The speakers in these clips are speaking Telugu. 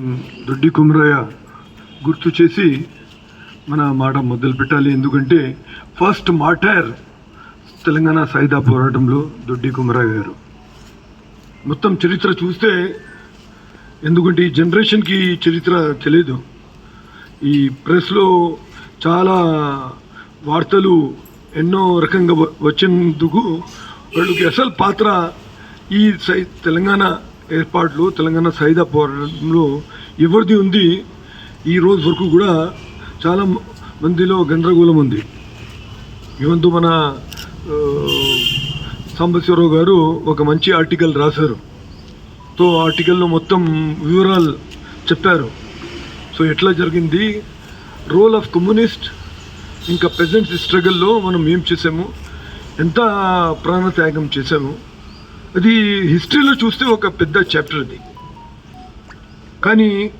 దొడ్డి కుమరయ్య గుర్తు చేసి మన మాట మొదలు పెట్టాలి. ఎందుకంటే ఫస్ట్ మాటర్ తెలంగాణ సాయుధ పోరాటంలో దొడ్డి కుమరయ్య గారు. మొత్తం చరిత్ర చూస్తే ఎందుకంటే ఈ జనరేషన్కి చరిత్ర తెలియదు ఈ ప్రెస్లో చాలా వార్తలు ఎన్నో రకంగా వచ్చినందుకు వాళ్ళకి అసలు పాత్ర ఈ సై తెలంగాణ ఏర్పాట్లు తెలంగాణ సాయుధ పోరాటంలో ఎవరిది ఉంది? ఈ రోజు వరకు కూడా చాలా మందిలో గందరగోళం ఉంది. ఇవంతు మన సాంబశివరావు గారు ఒక మంచి ఆర్టికల్ రాశారు. సో ఆర్టికల్లో మొత్తం వివరాలు చెప్పారు. సో ఎట్లా జరిగింది? రోల్ ఆఫ్ కమ్యూనిస్ట్ ఇంకా ప్రజెంట్ స్ట్రగల్లో మనం ఏం చేసాము? ఎంత ప్రాణత్యాగం చేసాము? అది హిస్టరీలో చూస్తే ఒక పెద్ద చాప్టర్ అది. కానీ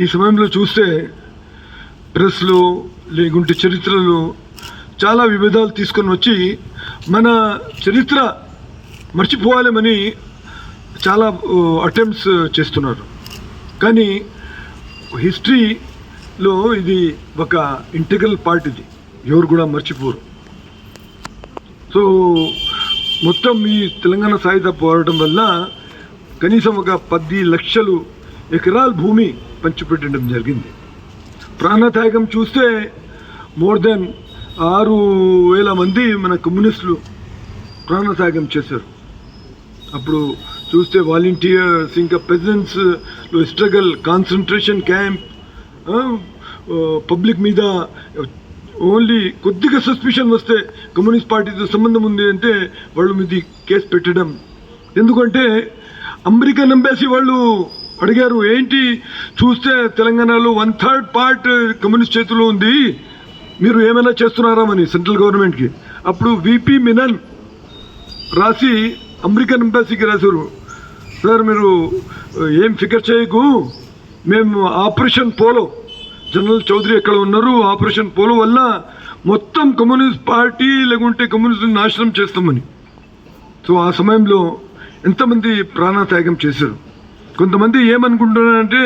ఈ సమయంలో చూస్తే ప్రెస్లో లేకుంటే చరిత్రలో చాలా విభేదాలు తీసుకొని వచ్చి మన చరిత్ర మర్చిపోవాలేమని చాలా అటెంప్ట్స్ చేస్తున్నారు. కానీ హిస్టరీలో ఇది ఒక ఇంటిగ్రల్ పార్ట్ ఇది. ఎవరు కూడా మర్చిపోరు. సో మొత్తం ఈ తెలంగాణ సాయుధ పోరాటం వల్ల కనీసం ఒక పది లక్షలు ఎకరాల భూమి పంచిపెట్టడం జరిగింది. ప్రాణత్యాగం చూస్తే మోర్ దెన్ ఆరు వేల మంది మన కమ్యూనిస్టులు ప్రాణత్యాగం చేశారు. అప్పుడు చూస్తే వాలంటీర్స్ ఇంకా peasants struggle concentration camp public మీద ఓన్లీ కొద్దిగా సస్పిషన్ వస్తే కమ్యూనిస్ట్ పార్టీతో సంబంధం ఉంది అంటే వాళ్ళ మీద కేసు పెట్టడం. ఎందుకంటే అమెరికన్ ఎంబాసీ వాళ్ళు అడిగారు ఏంటి? చూస్తే తెలంగాణలో వన్ థర్డ్ పార్ట్ కమ్యూనిస్ట్ చేతిలో ఉంది. మీరు ఏమైనా చేస్తున్నారా? అని సెంట్రల్ గవర్నమెంట్కి. అప్పుడు విపి మినన్ రాసి అమెరికన్ ఎంబాసీకి రాశారు. సార్ మీరు ఏం ఫికర్ చేయకు. మేము ఆపరేషన్ పోలో జనరల్ చౌదరి ఎక్కడ ఉన్నారు? ఆపరేషన్ పోలో వల్ల మొత్తం కమ్యూనిస్ట్ పార్టీ లేకుంటే కమ్యూనిస్ట్ నాశనం చేస్తామని. సో ఆ సమయంలో ఎంతమంది ప్రాణత్యాగం చేశారు? కొంతమంది ఏమనుకుంటున్నారంటే